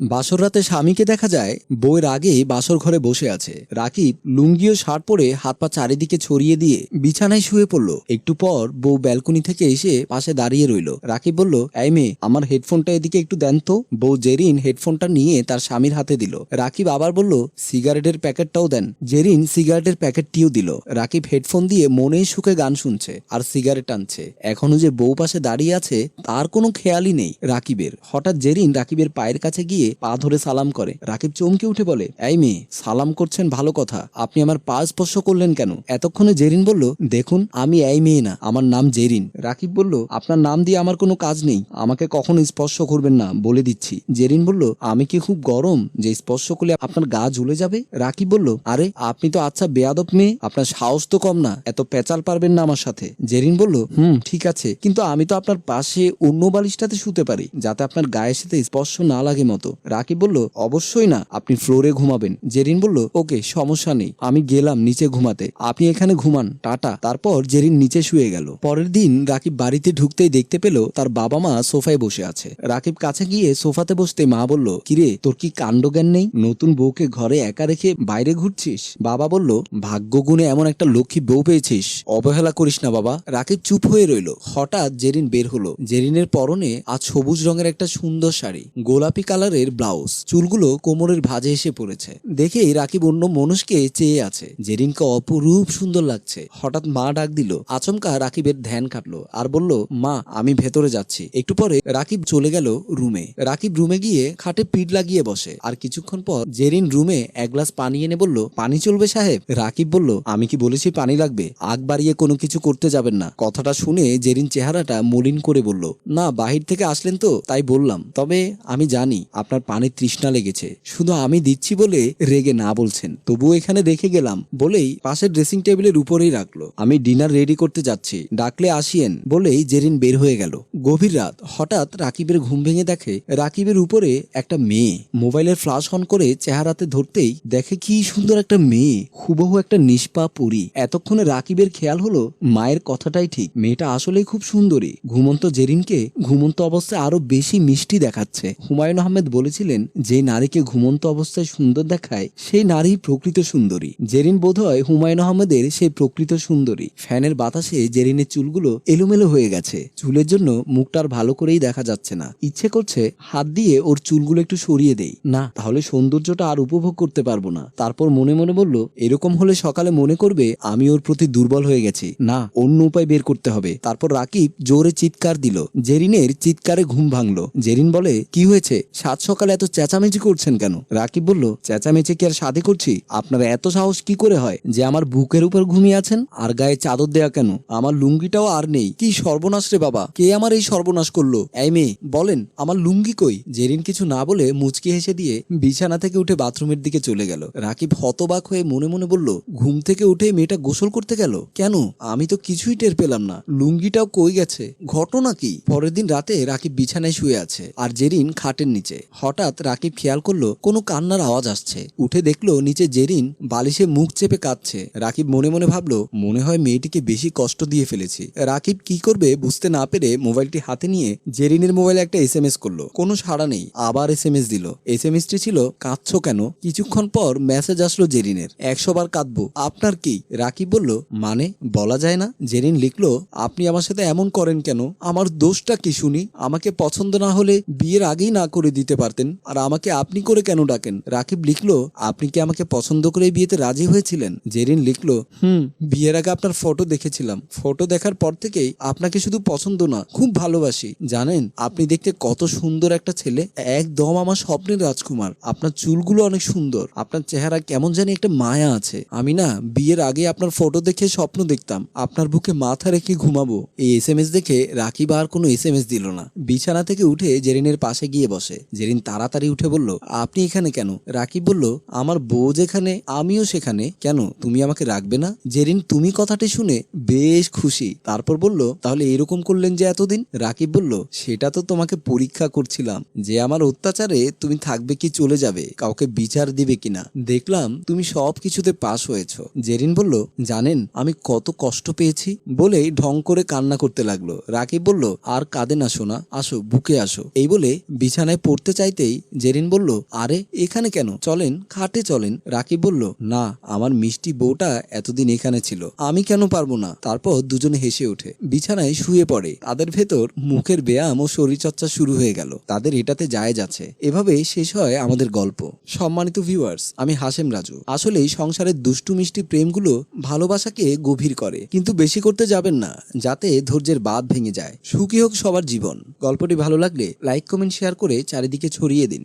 বাসর রাতে স্বামীকে দেখা যায়, বউয়ের আগে বাসর ঘরে বসে আছে। রাকিব লুঙ্গিও শার্ট পরে হাত পা চারিদিকে ছড়িয়ে দিয়ে বিছানায় শুয়ে পড়ল। একটু পর বউ ব্যালকনি থেকে এসে পাশে দাঁড়িয়ে রইল। রাকিব বলল, এই মেয়ে, আমার হেডফোনটা এদিকে একটু দেন তো। বউ জেরিন হেডফোনটা নিয়ে তার স্বামীর হাতে দিল। রাকিব আবার বলল, সিগারেটের প্যাকেটটাও দেন। জেরিন সিগারেটের প্যাকেটটিও দিল। রাকিব হেডফোন দিয়ে মনে সুখে গান শুনছে আর সিগারেট টানছে। এখনও যে বউ পাশে দাঁড়িয়ে আছে, তার কোনো খেয়ালই নেই রাকিবের। হঠাৎ জেরিন রাকিবের পায়ের কাছে গিয়ে পা ধরে সালাম করে। রাকিব চমকে উঠে বলে, এই মেয়ে, সালাম করছেন ভালো কথা। আপনি আমার পা স্পর্শ করলেন কেন? এতক্ষণে জেরিন বলল, দেখুন, আমি এই মেয়ে না, আমার নাম জেরিন। রাকিব বলল, আপনার নাম দিয়ে আমার কোনো কাজ নেই, আমাকে কখনো স্পর্শ করবেন না, বলে দিচ্ছি। জেরিন বলল, আমি কি খুব গরম, যে স্পর্শ করলে আপনার গা ঝুলে যাবে? রাকিব বলল, আরে, আপনি তো আচ্ছা বেয়াদব মেয়ে, আপনার সাহস তো কম না, এত পেঁচাল পারবেন না আমার সাথে। জেরিন বলল, হুম, ঠিক আছে, কিন্তু আমি তো আপনার পাশে অন্য বালিশটাতে শুতে পারি, যাতে আপনার গায়ের সাথে স্পর্শ না লাগে মতো। রাকিব বলল, অবশ্যই না, আপনি ফ্লোরে ঘুমাবেন। জেরিন বলল, ওকে, সমস্যা নেই, আমি গেলাম নিচে ঘুমাতে। আপনি এখানে ঘুমান, টাটা। তারপর জেরিন নিচে শুয়ে গেল। পরের দিন রাকিব বাড়িতে ঢুকতেই দেখতে পেল, তার বাবা মা সোফায় বসে আছে। রাকিব কাছে গিয়ে সোফাতে বসতে মা বলল, কিরে, তোর কি কাণ্ডজ্ঞান নেই? নতুন বউকে ঘরে একা রেখে বাইরে ঘুরছিস? বাবা বলল ভাগ্য গুণে এমন একটা লক্ষ্মী বউ পেয়েছিস। অবহেলা করিস না, বাবা। রাকিব চুপ হয়ে রইল। হঠাৎ জেরিন বের হলো। জেরিনের পরনে আজ সবুজ রঙের একটা সুন্দর শাড়ি। গোলাপি কালারের ব্লাউজ। চুলগুলো কোমরের ভাঁজে এসে পড়েছে। দেখেই রাকিব অন্য মানুষকে চেয়ে আছে, জেরিনকে অপরূপ সুন্দর লাগছে। হঠাৎ মা ডাক দিল। আচমকা রাকিবের ধ্যান কাটলো আর বলল, মা, আমি ভেতরে যাচ্ছি। একটু পরে রাকিব চলে গেল রুমে। রাকিব রুমে গিয়ে খাটে পিঠ লাগিয়ে বসে। আর কিছুক্ষণ পর জেরিন রুমে এক গ্লাস পানি এনে বলল, পানি চলবে সাহেব? রাকিব বলল, আমি কি বলেছি পানি লাগবে? আগ বাড়িয়ে কোনো কিছু করতে যাবেন না। কথাটা শুনে জেরিন চেহারাটা মলিন করে বলল, না, বাহির থেকে আসলেন তো, তাই বললাম। তবে আমি জানি, আপনার পানির তৃষ্ণা লেগেছে। শুধু আমি দিচ্ছি বলে রেগে না বলছেন। তবুও এখানে রেখে গেলাম, বলেই পাশের ড্রেসিং টেবিলের উপরেই রাখল। আমি ডিনার রেডি করতে যাচ্ছি, ডাকলে আসিয়েন, বলেই জেরিন বের হয়ে গেল। গভীর রাত, হঠাৎ রাকিবের ঘুম ভেঙে দেখে রাকিবের উপরে একটা মেয়ে। মোবাইলের ফ্লাশ অন করে চেহারাতে ধরতেই দেখে কি সুন্দর একটা মেয়ে, হুবহু একটা নিষ্পা পুরী। এতক্ষণে রাকিবের খেয়াল হলো মায়ের কথাটাই ঠিক। মেয়েটা আসলেই খুব সুন্দরী। ঘুমন্ত জেরিনকে ঘুমন্ত অবস্থায় আরও বেশি মিষ্টি দেখাচ্ছে। হুমায়ুন আহমেদ বলেছিলেন যে নারীকে ঘুমন্ত অবস্থায় সুন্দর দেখায় সেই নারী প্রকৃত সুন্দরী। জেরিন বোধহয় হুমায়ুন আহমেদের সেই প্রকৃত সুন্দরী। ফ্যানের বাতাসে জেরিনের চুলগুলো এলোমেলো হয়ে গেছে। চুলের জন্য মুখটার ভালো করেই দেখা যাচ্ছে না। ইচ্ছে করছে হাত দিয়ে ওর চুলগুলো একটু সরিয়ে দেই। না, তাহলে সৌন্দর্যটা আর উপভোগ করতে পারব না। তারপর মনে মনে বলল, এরকম হলে সকালে মনে করবে আমি ওর প্রতি দুর্বল হয়ে গেছি। না, অন্য উপায় বের করতে হবে। তারপর রাকিব জোরে চিৎকার দিল। জেরিনের চিৎকারে ঘুম ভাঙলো। জেরিন বলে, কি হয়েছে? সাত সকালে এত চেঁচামেচি করছেন কেন? রাকিব বলল, চেঁচামেচি কি আর সাথে করছি? আপনার এত সাহস কি করে হয়? যে আমার বুকের উপর ঘুমিয়ে আছেন? আর গায়ে চাদর দেয়া কেন? আমার লুঙ্গিটাও আর নেই। কি সর্বনাশ রে বাবা! কে আমার এই সর্বনাশ করল? এই মেয়ে, বলেন, আমার লুঙ্গি কই? জেরিন কিছু না বলে মুচকি হেসে দিয়ে বিছানা থেকে উঠে বাথরুমের দিকে চলে গেল। রাকিব হতবাক হয়ে মনে মনে বলল, ঘুম থেকে উঠে মেয়েটা গোসল করতে গেল? কেন? আমি তো কিছুই টের পেলাম না। লুঙ্গিটাও কই গেছে? ঘটনা কি? পরের দিন রাতে রাকিব বিছানায় শুয়ে আছে, আর জেরিন খাটের নিচে। হঠাৎ রাকিব খেয়াল করল, কোনো কান্নার আওয়াজ আসছে। উঠে দেখল নিচে জেরিন বালিশে মুখ চেপে কাঁদছে। রাকিব মনে মনে ভাবলো, মনে হয় মেয়েটিকে বেশি কষ্ট দিয়ে ফেলেছি। রাকিব কি করবে বুঝতে না পেরে মোবাইলটি হাতে নিয়ে জেরিনের মোবাইলে একটা এস এম এস করল। কোনো সাড়া নেই, আবার এস এম এস দিল। এস এম এসটি ছিল, কাঁদছো কেন? কিছুক্ষণ পর মেসেজ আসলো জেরিনের। একশো বার কাঁদবো, আপনার কি? রাকিব বলল মানে বলা যায় না? জেরিন লিখলো, আপনি আমার সাথে এমন করেন কেন? আমার দোষটা কি শুনি? আমাকে পছন্দ না হলে বিয়ের আগেই না করে দিতে পারতেন। আর আমাকে আপনি করে কেন ডাকেন? রাকিব লিখলো, আপনি কি আমাকে পছন্দ করে বিয়েতে রাজি হয়েছিলেন? জেরিন লিখলো, হুম, বিয়ের আগে আপনার ফটো দেখেছিলাম। ফটো দেখার পর থেকেই আপনাকে শুধু পছন্দ না, খুব ভালোবাসি। জানেন, আপনি দেখতে কত সুন্দর একটা ছেলে, একদম আমার স্বপ্নের রাজকুমার। আপনার চুলগুলো অনেক সুন্দর। আপনার চেহারা কেমন জানি একটা মায়া আছে। আমি না, বিয়ের আগে আপনার ফটো দেখে স্বপ্ন দেখতাম। আপনার বুকে মাথা রেখে ঘুমাবো। এই এস এম এস দেখে রাকিব আর কোনো এস এম এস দিল না। বিছানা থেকে উঠে জেরিনের পাশে গিয়ে বসে। জেরিন তাড়াতাড়ি উঠে বলল, আপনি এখানে কেন? রাকিব বলল, আমার বউ যেখানে, আমিও সেখানে। কেন? তুমি আমাকে রাখবে না? জেরিন, তুমি কথাটি শুনে বেশ খুশি। তারপর বলল, তাহলে এরকম করলেন যে এতদিন? রাকিব বলল, সেটা তো তোমাকে পরীক্ষা করছিলাম যে আমার অত্যাচারে তুমি থাকবে কি চলে যাবে, কাউকে বিচার দিবে কিনা। দেখলাম তুমি সব কিছুতে পাশ হয়েছো। জেরিন বলল, জানেন, আমি কত কষ্ট পেয়েছি? বলেই ঢং করে কান্না করতে লাগল। রাকিব বলল, আর কাঁদে না শোনা আসো, বুকে আসো। এই বলে বিছানায় পড়তে চাই চাইতেই জেরিন বলল, আরে, এখানে কেন? চলেন, খাটে চলেন। রাকিব বলল, না, আমার মিষ্টি বউটা এতদিন এখানে ছিল। আমি কেন পারব না? তারপর দুজনে হেসে ওঠে। বিছানায় শুয়ে পড়ে। তাদের ভেতর মুখের ব্যায়াম ও শরীরচর্চা শুরু হয়ে গেল। তাদের এটাতে যায় যাচ্ছে। এভাবে শেষ হয় আমাদের গল্প। সম্মানিত ভিউয়ার্স, আমি হাসেম রাজু। আসলেই সংসারের দুষ্টু মিষ্টি প্রেমগুলো ভালোবাসাকে গভীর করে। কিন্তু বেশি করতে যাবেন না, যাতে ধৈর্যের বাদ ভেঙে যায়। সুখী হোক সবার জীবন। গল্পটি ভালো লাগলে লাইক, কমেন্ট, শেয়ার করে চারিদিকে ছড়িয়ে দিন।